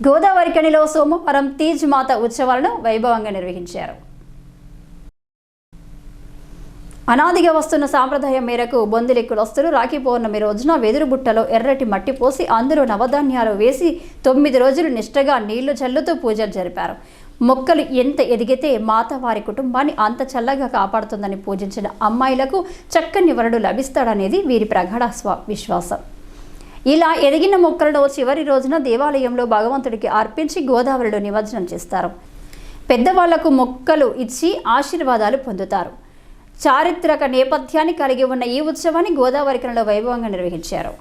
గోదావరి కణిలో సోమవారం తీజ్ మాత ఉత్సవాలను వైభవంగా నిర్వహించారు. అనాదిగా వస్తున్న సాంప్రదాయం మేరకు బొందిలి కులస్తులు రాఖీ పౌర్ణమి రోజున వెదురు బుట్టలో ఎర్రటి మట్టి పోసి అందులో నవధాన్యాలు వేసి తొమ్మిది రోజులు నిష్టగా నీళ్ళు చల్లుతూ పూజలు జరిపారు. మొక్కలు ఎంత ఎదిగితే మాత వారి కుటుంబాన్ని అంత చల్లగా కాపాడుతుందని పూజించిన అమ్మాయిలకు చక్కని వరుడు లభిస్తాడనేది వీరి ప్రగాఢ స్వ విశ్వాసం ఇలా ఎదిగిన మొక్కలను చివరి రోజున దేవాలయంలో భగవంతుడికి అర్పించి గోదావరిలో నిమజ్జనం చేస్తారు. పెద్దవాళ్ళకు మొక్కలు ఇచ్చి ఆశీర్వాదాలు పొందుతారు. చారిత్రక నేపథ్యాన్ని కలిగి ఉన్న ఈ ఉత్సవాన్ని గోదావరికనలో వైభవంగా నిర్వహించారు.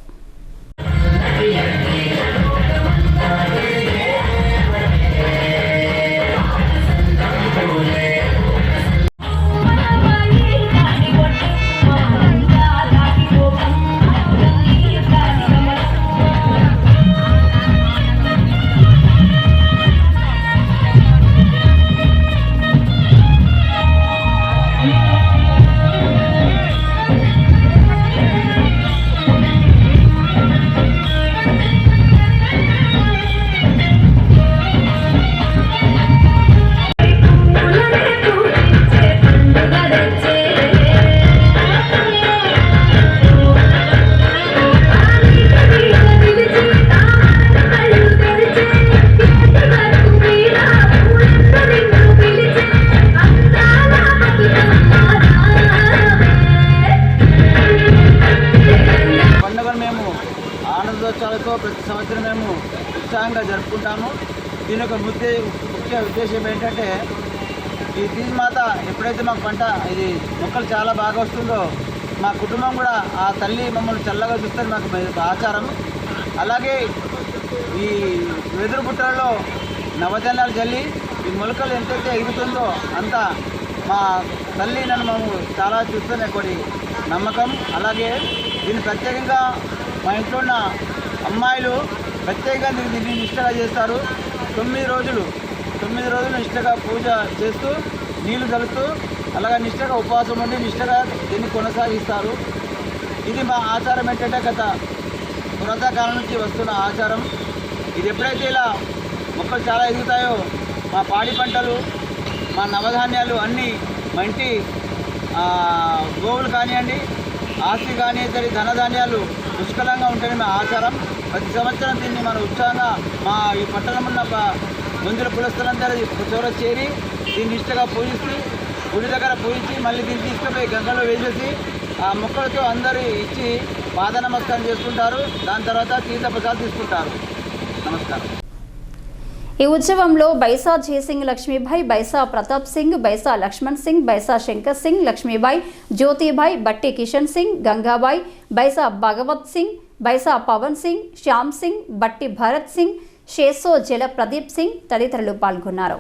ఆనందోత్సవాలతో ప్రతి సంవత్సరం మేము ఉత్సాహంగా జరుపుకుంటాము. దీని యొక్క ముఖ్య ముఖ్య ఉద్దేశం ఏంటంటే ఈ తీజ్ మాత ఎప్పుడైతే మాకు పంట ఇది మొక్కలు చాలా బాగా వస్తుందో మా కుటుంబం కూడా ఆ తల్లి మమ్మల్ని చల్లగా చూస్తుంది మాకు ఆచారం. అలాగే ఈ వెదురు బుట్టలలో నవధాన్యాలు జల్లి ఈ మొలకలు ఎంతైతే ఎగుతుందో అంత మా తల్లి నన్ను మేము చాలా చూస్తున్న కొన్ని నమ్మకం. అలాగే దీన్ని ప్రత్యేకంగా మా ఇంట్లో ఉన్న అమ్మాయిలు ప్రత్యేకంగా దీన్ని దీన్ని చేస్తారు. తొమ్మిది రోజులు తొమ్మిది రోజులు నిష్టగా పూజ చేస్తూ నీళ్ళు కలుపుతూ అలాగే నిష్టగా ఉపవాసం ఉండి నిష్టగా దీన్ని కొనసాగిస్తారు. ఇది మా ఆచారం ఏంటంటే గత పురాతకాలం నుంచి వస్తున్న ఆచారం. ఇది ఎప్పుడైతే ఇలా మొక్కలు చాలా ఎదుగుతాయో మా పాడి పంటలు మా నవధాన్యాలు అన్నీ మా ఇంటి గోవులు కానివ్వండి ఆస్తి కానీ ఇతరి ధనధాన్యాలు పుష్కలంగా ఉంటాయని మా ఆచారం. ప్రతి సంవత్సరం దీన్ని మన ఉత్సాహంగా మా ఈ పట్టణం ఉన్న ముందుల పులస్తులందరూ చోర చేరి దీన్ని ఇష్టగా పూజిస్తూ గుడి దగ్గర పూజించి మళ్ళీ దీన్ని తీసుకుపోయి గంగలో వేసేసి ఆ మొక్కలతో అందరూ ఇచ్చి పాద నమస్కారం చేసుకుంటారు. దాని తర్వాత తీర్థ ప్రసాద్ తీసుకుంటారు. నమస్కారం. ఈ ఉత్సవంలో బైసా జయసింగ్ లక్ష్మీబాయి బైసా ప్రతాప్ సింగ్ బైసా లక్ష్మణ్ సింగ్ బైసా శంకర్ సింగ్ లక్ష్మీబాయి జ్యోతిబాయి బట్టి కిషన్ సింగ్ గంగాబాయి బైసా భగవత్ సింగ్ బైసా పవన్ సింగ్ శ్యామ్ సింగ్ బట్టి భరత్ సింగ్ షేసో జల ప్రదీప్ సింగ్ తదితరులు పాల్గొన్నారు.